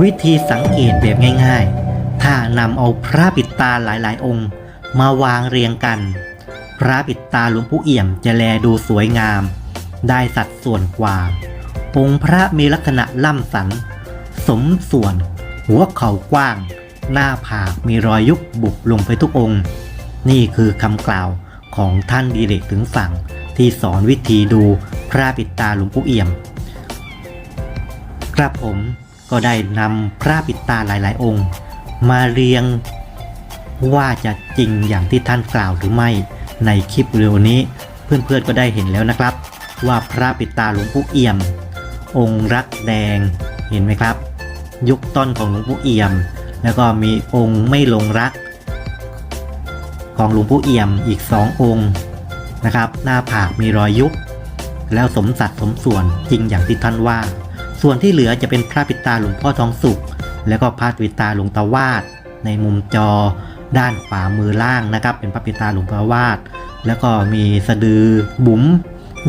วิธีสังเกตแบบง่ายๆ ถ้านำเอาพระปิดตาหลายๆ องค์ มาวางเรียงกัน พระปิดตาหลวงปู่เอี่ยมจะแลดูสวยงาม ได้สัดส่วนกว่า องค์พระมีลักษณะล่ำสัน สมส่วน หัวเข่ากว้าง หน้าผากมีรอยยุบบุบลงไปทุกองค์ นี่คือคำกล่าวของท่านดีเรกถึงฝั่ง ที่สอนวิธีดูพระปิดตาหลวงปู่เอี่ยม ครับผม ก็ได้นำพระปิดตาหลาย ๆ องค์ มาเรียงว่าจะจริงอย่างที่ท่านกล่าวหรือไม่ในคลิปวิดีโอนี้ เพื่อนๆก็ได้เห็นแล้วนะครับ ว่าพระปิดตาหลวงปู่เอี่ยม องค์รักแดงเห็นไหมครับ ยุคต้นของหลวงปู่เอี่ยม แล้วก็มีองค์ไม่ลงรัก ของหลวงปู่เอี่ยมอีกสององค์นะครับ หน้าผากมีรอยยุบแล้วสมสัดสมส่วนจริงอย่างที่ท่านว่า ส่วนที่เหลือจะเป็นพระปิดตาหลวงพ่อทองสุข แล้วก็พระปิดตาหลวงตาวาดในมุมจอด้านขวามือล่างนะครับ เป็นพระปิตาหลวงตาวาดแล้วก็มีสะดือบุ๋ม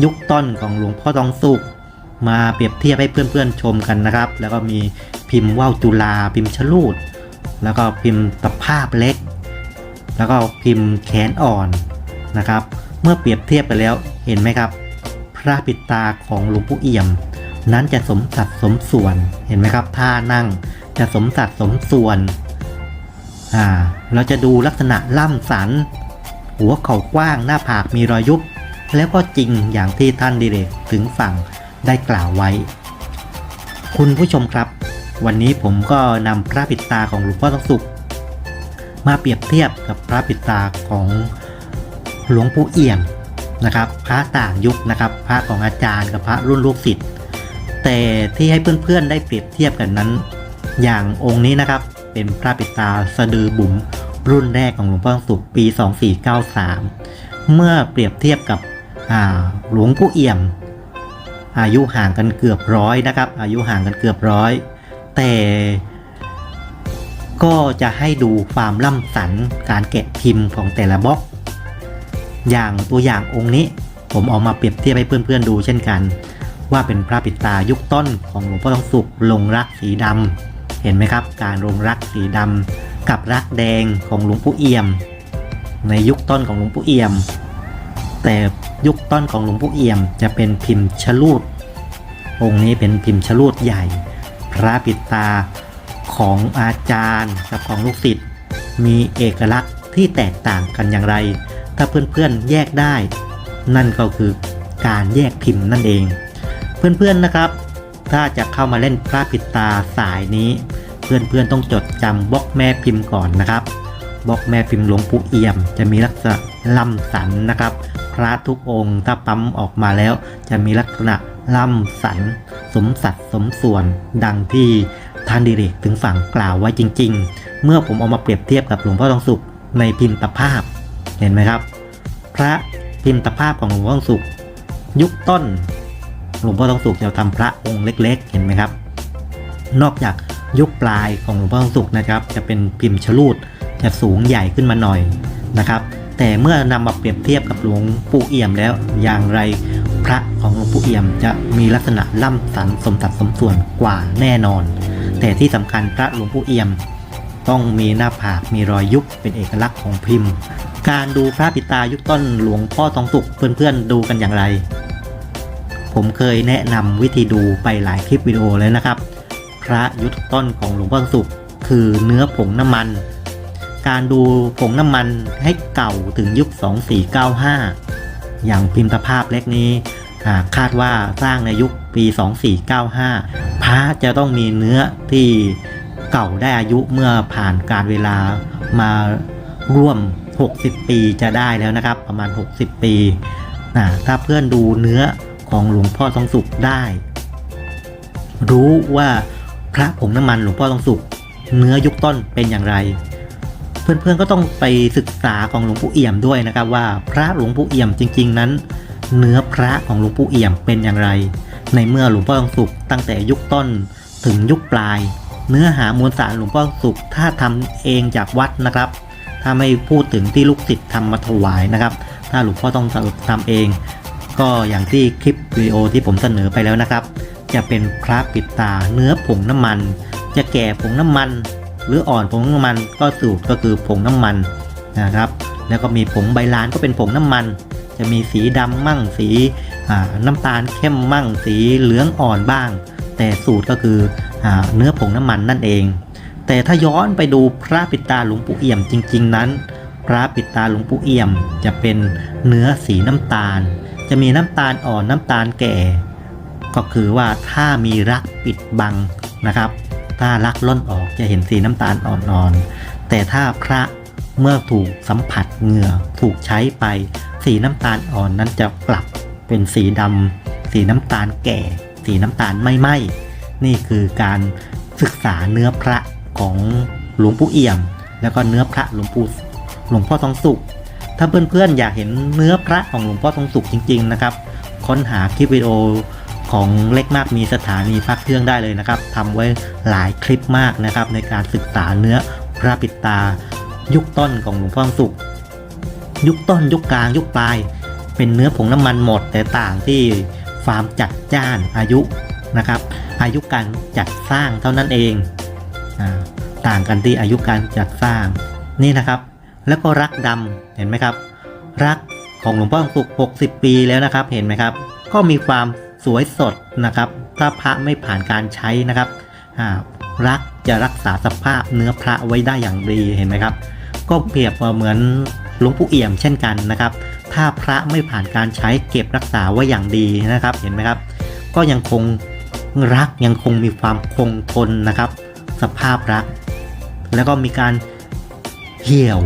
ยุคต้นของหลวงพ่อทองสุข มาเปรียบเทียบให้เพื่อนๆชมกันนะครับ แล้วก็มีพิมพ์ว่าวจุลาพิมพ์ชลูด แล้วก็พิมพ์ตะภาพเล็ก แล้วก็พิมพ์แขนอ่อนนะครับ เมื่อเปรียบเทียบไปแล้วเห็นไหมครับ พระปิตาของหลวงปู่เอี่ยม นั้นจะสมสัดสมส่วนเห็นไหมครับท่านั่งจะสมสัดสมส่วนอ่าเราจะดูลักษณะล่ำสัน หัวเข่ากว้างหน้าผากมีรอยยุบ แล้วก็จริงอย่างที่ท่านดิเรกถึงฝั่งได้กล่าวไว้ คุณผู้ชมครับ วันนี้ผมก็นำพระปิดตาของหลวงพ่อทองสุข มาเปรียบเทียบกับพระปิดตาของหลวงปู่เอี่ยมนะครับ พระต่างยุคนะครับ พระของอาจารย์กับพระรุ่นลูกศิษย์ แต่ที่ให้เพื่อนๆได้เปรียบเทียบกันนั้น อย่างองค์นี้นะครับเป็นพระปิตาสะดือบุ๋มรุ่นแรกของหลวงพ่อทองสุขปี 2493 เมื่อเปรียบเทียบกับหลวงปู่เอี่ยม อายุห่างกันเกือบร้อยนะครับ อายุห่างกันเกือบร้อย แต่ก็จะให้ดูความล่ำสันการแกะพิมพ์ของแต่ละบล็อก อย่างตัวอย่างองค์นี้ผมเอามาเปรียบเทียบให้เพื่อนๆดูเช่นกัน ว่าเป็นพระปิดตายุคต้นของหลวงพ่อทองสุขลงรักสีดำเห็นไหมครับ การลงรักสีดำกับรักแดงของหลวงปู่เอี่ยม ในยุคต้นของหลวงปู่เอี่ยม แต่ยุคต้นของหลวงปู่เอี่ยม จะเป็นพิมพ์ชลูดองค์นี้เป็นพิมพ์ชลูดใหญ่ พระปิดตาของอาจารย์กับของลูกศิษย์มีเอกลักษณ์ที่แตกต่างกันอย่างไร ถ้าเพื่อนๆแยกได้ นั่นก็คือการแยกพิมพ์นั่นเอง เพื่อนๆนะครับ ถ้าจะเข้ามาเล่นพระปิดตาสายนี้ เพื่อนๆต้องจดจำบล็อกแม่พิมพ์ก่อนนะครับบล็อกแม่พิมพ์หลวงปู่เอี่ยม จะมีลักษณะล่ำสันนะครับ พระทุกองค์ถ้าปั๊มออกมาแล้ว จะมีลักษณะล่ำสัน สมสัดสมส่วนดังที่ท่านดิเรกถึงฝั่งกล่าวไว้จริง ๆ เมื่อผมเอามาเปรียบเทียบกับหลวงพ่อทองสุขในพิมพ์ตภาพเห็นไหมครับ พระพิมพ์ตภาพของหลวงพ่อทองสุข ยุคต้น หลวงพ่อทองสุขจะทำพระองค์เล็ก ๆ เห็นไหมครับ นอกจากยุคปลายของหลวงพ่อทองสุขนะครับ จะเป็นพิมพ์ชลูดจะสูงใหญ่ขึ้นมาหน่อยนะครับ แต่เมื่อนำมาเปรียบเทียบกับหลวงปู่เอี่ยมแล้วอย่างไรพระของหลวงปู่เอี่ยมจะมีลักษณะล่ำสันสมสัดสมส่วนกว่าแน่นอน แต่ที่สำคัญพระหลวงปู่เอี่ยม ต้องมีหน้าผากมีรอยยุบเป็นเอกลักษณ์ของพิมพ์ การดูพระปิตายุคต้นหลวงพ่อทองสุขเพื่อนๆดูกันอย่างไร ผมเคยแนะนำวิธีดูไปหลายคลิปวิดีโอแล้วนะครับ พระยุคต้นของหลวงพ่อสุข คือเนื้อผงน้ำมัน การดูผงน้ำมันให้เก่าถึงยุค 2495 อย่างพิมพ์ภาพเล็กนี้คาดว่าสร้างในยุคปี 2495 พระจะต้องมีเนื้อที่เก่าได้อายุเมื่อผ่านการเวลามาร่วม 60 ปีจะได้แล้วนะครับ ประมาณ 60 ปี ถ้าเพื่อนดูเนื้อ ของหลวงพ่อทองสุขได้ รู้ว่าพระผงน้ำมันหลวงพ่อทองสุข เนื้อยุคต้นเป็นอย่างไร เพื่อนๆก็ต้องไปศึกษาของหลวงปู่เอี่ยมด้วยนะครับว่าพระหลวงปู่เอี่ยมจริง ๆ นั้น เนื้อพระของหลวงปู่เอี่ยมเป็นอย่างไร ในเมื่อหลวงพ่อทองสุข ตั้งแต่ยุคต้นถึงยุคปลาย เนื้อหามวลสารหลวงพ่อทองสุขถ้าทำเองจากวัดนะครับถ้าไม่พูดถึงที่ลูกศิษย์ทำมาถวายนะครับ ถ้าหลวงพ่อต้องทำเอง ก็อย่างที่คลิปวิดีโอที่ผมเสนอไปแล้วนะครับ จะเป็นพระปิดตาเนื้อผงน้ำมัน จะแก่ผงน้ำมัน หรืออ่อนผงน้ำมันก็สูตรก็คือผงน้ำมันนะครับแล้วก็มีผงใบลานก็เป็นผงน้ำมัน จะมีสีดำมั่งสีน้ำตาลเข้มมั่งสีเหลืองอ่อนบ้าง แต่สูตรก็คืออเนื้อผงน้ำมันนั่นเอง แต่ถ้าย้อนไปดูพระปิดตาหลวงปู่เอี่ยมจริง ๆ นั้น พระปิดตาหลวงปู่เอี่ยมจะเป็นเนื้อสีน้ำตาล จะมีน้ำตาลอ่อนน้ำตาลแก่ ก็คือว่าถ้ามีรักปิดบังนะครับ ถ้ารักล่นออกจะเห็นสีน้ำตาลอ่อนๆแต่ถ้าพระเมื่อถูกสัมผัสเหงื่อถูกใช้ไป สีน้ำตาลอ่อนนั้นจะกลับเป็นสีดำสีน้ำตาลแก่ สีน้ำตาลไม่ไหมนี่คือการศึกษาเนื้อพระของหลวงปู่เอี่ยม แล้วก็เนื้อพระหลวงปู่หลวงพ่อทองสุข ถ้าเพื่อนๆอยากเห็นเนื้อพระของหลวงพ่อทองสุขจริง ๆ นะครับ ค้นหาคลิปวิดีโอของเล็กมากมีสถานีพักเครื่องได้เลยนะครับทำไว้หลายคลิปมากนะครับ ในการศึกษาเนื้อพระปิดตา ยุคต้นของหลวงพ่อทองสุข ยุคต้นยุคกลางยุคปลาย เป็นเนื้อผงน้ำมันหมดแต่ต่างที่ความจัดจ้านอายุนะครับ อายุการจัดสร้างเท่านั้นเอง ต่างกันที่อายุการจัดสร้างนี่นะครับ แล้วก็รักดำเห็นไหมครับ รักของหลวงพ่อสุข 60 ปีแล้วนะครับ เห็นไหมครับ ก็มีความสวยสดนะครับ ถ้าพระไม่ผ่านการใช้นะครับรักจะรักษาสภาพเนื้อพระไว้ได้อย่างดีเห็นไหมครับ ก็เปรียบเหมือนหลวงปู่เอี่ยมเช่นกันนะครับ ถ้าพระไม่ผ่านการใช้เก็บรักษาไว้อย่างดีนะครับ เห็นไหมครับ ก็ยังคงรักยังคงมีความคงทนนะครับ สภาพรัก แล้วก็มีการเหี่ยว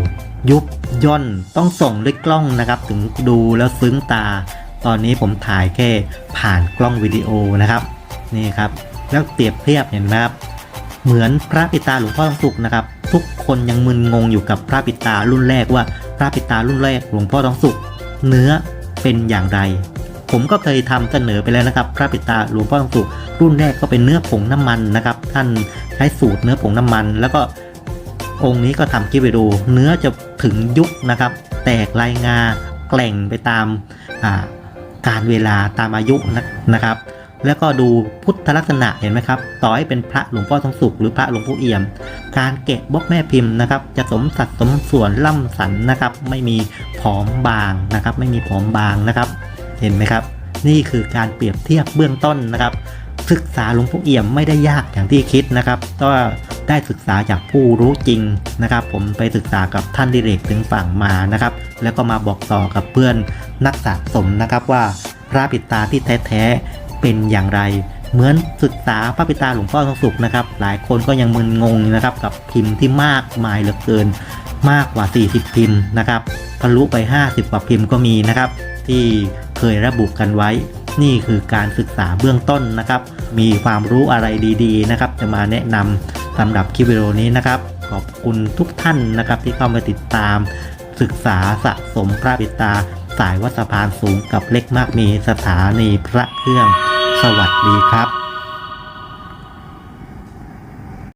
ยุบย่นต้องส่งด้วยกล้องนะครับ ถึงดูแล้วซึ้งตา ตอนนี้ผมถ่ายแค่ผ่านกล้องวิดีโอนะครับนี่ครับ แล้วเปรียบเทียบเห็นไหมครับเหมือนพระปิตาหลวงพ่อทองสุขนะครับ ทุกคนยังมึนงงอยู่กับพระปิตารุ่นแรกว่าพระปิตารุ่นแรกหลวงพ่อทองสุขเนื้อเป็นอย่างไร ผมก็เคยทำเสนอไปแล้วนะครับ พระปิตาหลวงพ่อทองสุขรุ่นแรกก็เป็นเนื้อผงน้ำมันนะครับ ท่านใช้สูตรเนื้อผงน้ำมัน แล้วก็ องค์นี้ก็ทำคลิปไปดูเนื้อจะถึงยุคนะครับ แตกลายงาแกล่งไปตามการเวลาตามอายุนะนะครับ แล้วก็ดูพุทธลักษณะเห็นไหมครับ ต่อให้เป็นพระหลวงพ่อทองสุขหรือพระหลวงพ่อเอี่ยม การแกะบล็อกแม่พิมพ์นะครับ จะสมสัดสมส่วนล่ำสันนะครับ ไม่มีผอมบางนะครับ ไม่มีผอมบางนะครับ เห็นไหมครับ นี่คือการเปรียบเทียบเบื้องต้นนะครับ ศึกษาหลวงพ่อเอี่ยมไม่ได้ยากอย่างที่คิดนะครับก็ ได้ศึกษาจากผู้รู้จริงนะครับ ผมไปศึกษากับท่านดิเรกถึงฝั่งมานะครับ แล้วก็มาบอกต่อกับเพื่อนนักสะสมนะครับว่าพระปิตาที่แท้ๆเป็นอย่างไร เหมือนศึกษาพระปิตาหลวงพ่อทองสุขนะครับ หลายคนก็ยังมึนงงนะครับกับพิมพ์ที่มากมายเหลือเกิน มากกว่า 40 พิมพ์นะครับทะลุไป 50 กว่าพิมพ์ก็มีนะครับ ที่เคยระบุกันไว้นี่คือการศึกษาเบื้องต้นนะครับ มีความรู้อะไรดีๆนะครับ จะมาแนะนำ สำหรับคลิปวิดีโอนี้นะครับ ขอบคุณทุกท่านนะครับที่เข้ามาติดตาม ศึกษาสะสมพระปิตา สายวัดสะพานสูงกับเล็กมากมีสถานีพระเครื่อง สวัสดีครับ